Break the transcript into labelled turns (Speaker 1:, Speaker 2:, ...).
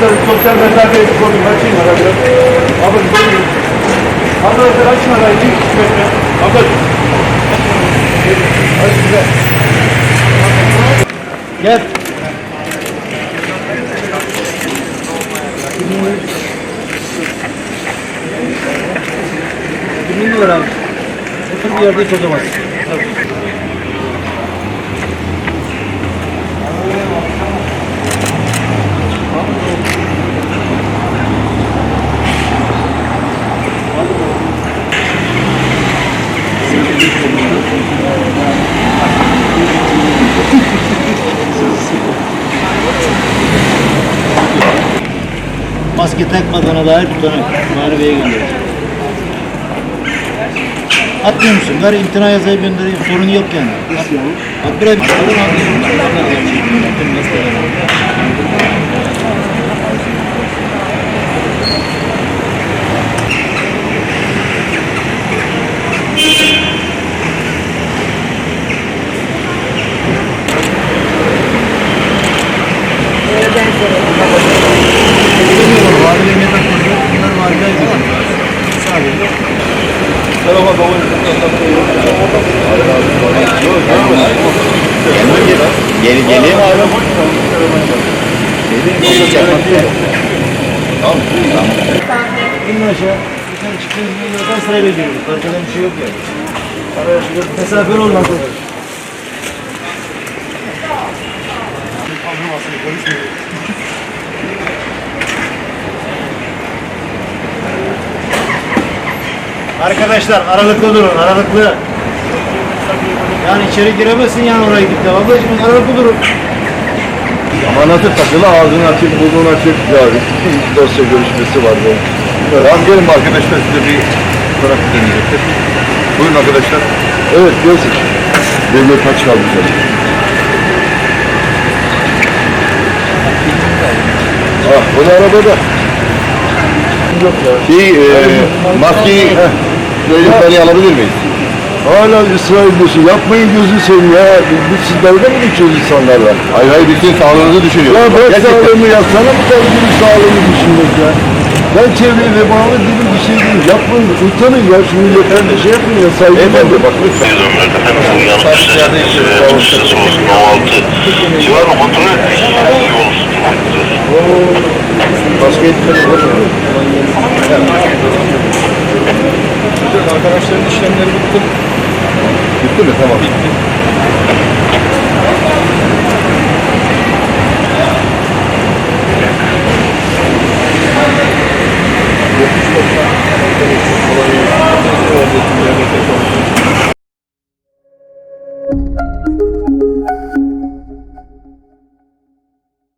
Speaker 1: sosyal mesafeyi koydum. Açayım arada. Abi böyle. Arkadaşlar açın. Bir iki metre. Ablacığım. Hadi size. Gel. Kimin var abi? Otur bir yerde hiç Maske takmadığına dair bir tane Bahri Bey'e göndereceğim. Atmıyor musun? Ver imtina yazayı göndereyim. Sorun yok yani. At, at bir ay. Bilmiyorum. Bahri Bey'e ne takmadı? Bunlar Bahri Bey'e Sadece. Merhaba
Speaker 2: Gel, geleyim abi.
Speaker 1: İnin aşağı. Tane çıktığınız bir yerden sırayla gidiyoruz. Arkadan bir şey yok yani. Araya mesafeli olmaz Arkadaşlar aralıklı durun, aralıklı. Yani içeri giremezsin yani oraya gitti. Ablacığım aralıklı durun.
Speaker 2: Amanatı takılı ağzını açıp burnunu açıp ya dosya görüşmesi var bu. Tamam gelin arkadaşlar size bir fotoğraf deneyecektir. Buyurun arkadaşlar. Evet gelsin. Devlet kaç kaldı? Ah bu da arabada. Yok ya. Şey, e, maskeyi böyle yukarıya alabilir miyiz? Hala ısrar ediyorsun. Yapmayın gözü seveyim ya. Biz, biz siz dalga mı geçiyoruz insanlarla? Hayır hayır sizin sağlığınızı düşünüyoruz. Ya bırak sağlığımı ya. Sana mı tabii benim sağlığımı düşünmek ya? Ben çevreye vebalı gibi bir şey değil. Yapmayın. Utanın ya. Şu milletten de şey yapın ya. Saygı Beyefendi bak lütfen.
Speaker 3: Civarı kontrol ettik.
Speaker 2: Başka etkileri var mı?
Speaker 1: Arkadaşların işlemleri bitti.
Speaker 2: Bitti mi? Tamam. Bitti.